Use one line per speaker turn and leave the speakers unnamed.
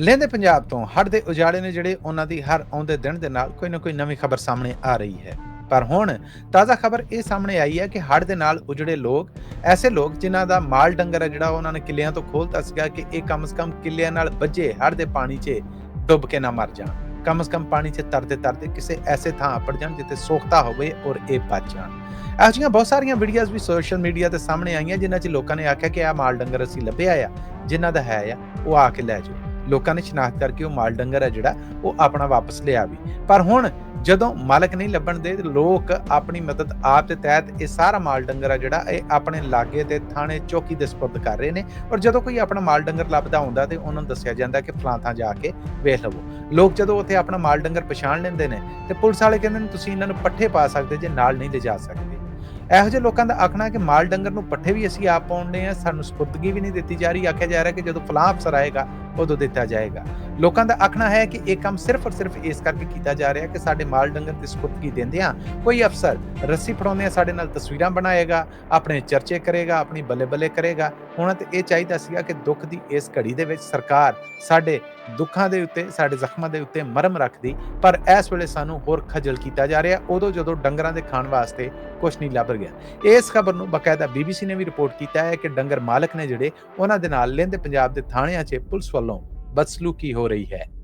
ਲਹਿੰਦੇ ਪੰਜਾਬ ਤੋਂ ਹੜ੍ਹ ਦੇ ਉਜਾੜੇ ਨੇ ਜਿਹੜੇ ਉਹਨਾਂ ਦੀ ਹਰ ਆਉਂਦੇ ਦਿਨ ਦੇ ਨਾਲ ਕੋਈ ਨਾ ਕੋਈ ਨਵੀਂ ਖਬਰ ਸਾਹਮਣੇ ਆ ਰਹੀ ਹੈ। ਪਰ ਹੁਣ ਤਾਜ਼ਾ ਖਬਰ ਇਹ ਸਾਹਮਣੇ ਆਈ ਹੈ ਕਿ ਹੜ੍ਹ ਦੇ ਨਾਲ ਉਜੜੇ ਲੋਕ, ਐਸੇ ਲੋਕ ਜਿਨ੍ਹਾਂ ਦਾ ਮਾਲ ਡੰਗਰ ਹੈ ਜਿਹੜਾ ਉਹਨਾਂ ਨੇ ਕਿੱਲਿਆਂ ਤੋਂ ਖੋਲਤਾ ਸੀਗਾ ਕਿ ਇਹ ਕਮ ਸ ਕਮ ਕਿੱਲਿਆਂ ਨਾਲ ਵੱਜੇ ਹੜ੍ਹ ਦੇ ਪਾਣੀ 'ਚ ਡੁੱਬ ਕੇ ਨਾ ਮਰ ਜਾਣ। ਕਮ ਸ ਕਮ ਪਾਣੀ 'ਚ ਤਰਦੇ ਤਰਦੇ ਕਿਸੇ ਐਸੇ ਥਾਂ ਅਪੜ ਜਾਣ ਜਿੱਥੇ ਸੋਖਤਾ ਹੋਵੇ ਔਰ ਇਹ ਬਚ ਜਾਣ। ਇਹੋ ਜਿਹੀਆਂ ਬਹੁਤ ਸਾਰੀਆਂ ਵੀਡੀਓਜ਼ ਵੀ ਸੋਸ਼ਲ ਮੀਡੀਆ ਤੇ ਸਾਹਮਣੇ ਆਈਆਂ ਜਿਨ੍ਹਾਂ 'ਚ ਲੋਕਾਂ ਨੇ ਆਖਿਆ ਕਿ ਇਹ ਮਾਲ ਡੰਗਰ ਅਸੀਂ ਲੱਭਿਆ ਆ, ਜਿਨ੍ਹਾਂ ਦਾ ਹੈ ਆ, ਉਹ ਆ ਕੇ ਲੈ ਜਾਓ। ਲੋਕਾਂ ਨੇ ਸ਼ਨਾਖਤ ਕਰਕੇ ਉਹ ਮਾਲ ਡੰਗਰ ਹੈ ਜਿਹੜਾ, ਉਹ ਆਪਣਾ ਵਾਪਸ ਲਿਆ ਵੀ। ਪਰ ਹੁਣ ਜਦੋਂ ਮਾਲਕ ਨਹੀਂ ਲੱਭਣ ਦੇ ਲੋਕ ਆਪਣੀ ਮਦਦ ਆਪ ਦੇ ਤਹਿਤ ਇਹ ਸਾਰਾ ਮਾਲ ਡੰਗਰ ਹੈ ਜਿਹੜਾ, ਇਹ ਆਪਣੇ ਲਾਗੇ ਤੇ ਥਾਣੇ ਚੌਕੀ ਦੇ ਸਪੁਰਦ ਕਰ ਰਹੇ ਨੇ। ਔਰ ਜਦੋਂ ਕੋਈ ਆਪਣਾ ਮਾਲ ਡੰਗਰ ਲੱਭਦਾ ਹੁੰਦਾ, ਤੇ ਉਹਨਾਂ ਨੂੰ ਦੱਸਿਆ ਜਾਂਦਾ ਕਿ ਫਲਾਂ ਥਾਂ ਜਾ ਕੇ ਵੇਖ ਲਵੋ। ਲੋਕ ਜਦੋਂ ਉੱਥੇ ਆਪਣਾ ਮਾਲ ਡੰਗਰ ਪਛਾਣ ਲੈਂਦੇ ਨੇ, ਤੇ ਪੁਲਿਸ ਵਾਲੇ ਕਹਿੰਦੇ ਨੇ, ਤੁਸੀਂ ਇਹਨਾਂ ਨੂੰ ਪੱਠੇ ਪਾ ਸਕਦੇ, ਜੇ ਨਾਲ ਨਹੀਂ ਲਿਜਾ ਸਕਦੇ। ਇਹੋ ਜਿਹੇ ਲੋਕਾਂ ਦਾ ਆਖਣਾ ਕਿ ਮਾਲ ਡੰਗਰ ਨੂੰ ਪੱਠੇ ਵੀ ਅਸੀਂ ਆਪ ਪਾਉਂਦੇ ਆ ਸਾਨੂੰ ਸਪੁਰਦਗੀ ਵੀ ਨਹੀਂ ਦਿੱਤੀ ਜਾ ਰਹੀ। ਆਖਿਆ ਜਾ ਰਿਹਾ ਕਿ ਜਦੋਂ ਫਲਾਂ ਅਫਸਰ ਆਏਗਾ ਉਦੋਂ ਦਿੱਤਾ ਜਾਏਗਾ। ਲੋਕਾਂ ਦਾ ਆਖਣਾ ਹੈ ਕਿ ਇਹ ਕੰਮ ਸਿਰਫ ਔਰ ਸਿਰਫ ਇਸ ਕਰਕੇ ਕੀਤਾ ਜਾ ਰਿਹਾ ਕਿ ਸਾਡੇ ਮਾਲ ਡੰਗਰ 'ਤੇ ਸਪੁਰਦਗੀ ਦਿੰਦੇ ਆ। ਕੋਈ ਅਫਸਰ ਰੱਸੀ ਫੜਾਉਂਦੇ ਆ, ਸਾਡੇ ਨਾਲ ਤਸਵੀਰਾਂ ਬਣਾਏਗਾ, ਆਪਣੇ ਚਰਚੇ ਕਰੇਗਾ, ਆਪਣੀ ਬੱਲੇ ਬੱਲੇ ਕਰੇਗਾ। ਹੁਣ ਤੇ ਇਹ ਚਾਹੀਦਾ ਸੀਗਾ ਕਿ ਦੁੱਖ ਦੀ ਇਸ ਘੜੀ ਦੇ ਵਿੱਚ ਸਰਕਾਰ ਸਾਡੇ ਦੁੱਖਾਂ ਦੇ ਉੱਤੇ, ਸਾਡੇ ਜ਼ਖਮਾਂ ਦੇ ਉੱਤੇ ਮਰਮ ਰੱਖਦੀ। ਪਰ ਇਸ ਵੇਲੇ ਸਾਨੂੰ ਹੋਰ ਖਜਲ ਕੀਤਾ ਜਾ ਰਿਹਾ। ਉਦੋਂ ਜਦੋਂ ਡੰਗਰਾਂ ਦੇ ਖਾਣ ਵਾਸਤੇ ਕੁਝ ਨਹੀਂ ਲੱਭ ਗਿਆ ਇਸ ਖਬਰ ਨੂੰ ਬਕਾਇਦਾ ਬੀਬੀਸੀ ਨੇ ਵੀ ਰਿਪੋਰਟ ਕੀਤਾ ਹੈ ਕਿ ਡੰਗਰ ਮਾਲਕ ਨੇ ਜਿਹੜੇ ਉਹਨਾਂ ਦੇ ਨਾਲ ਲਹਿੰਦੇ ਪੰਜਾਬ ਦੇ ਥਾਣਿਆਂ 'ਚ ਪੁਲਿਸ ਵੱਲੋਂ ਵੱਲੋਂ ਬਦਸਲੂਕੀ ਹੋ ਰਹੀ ਹੈ।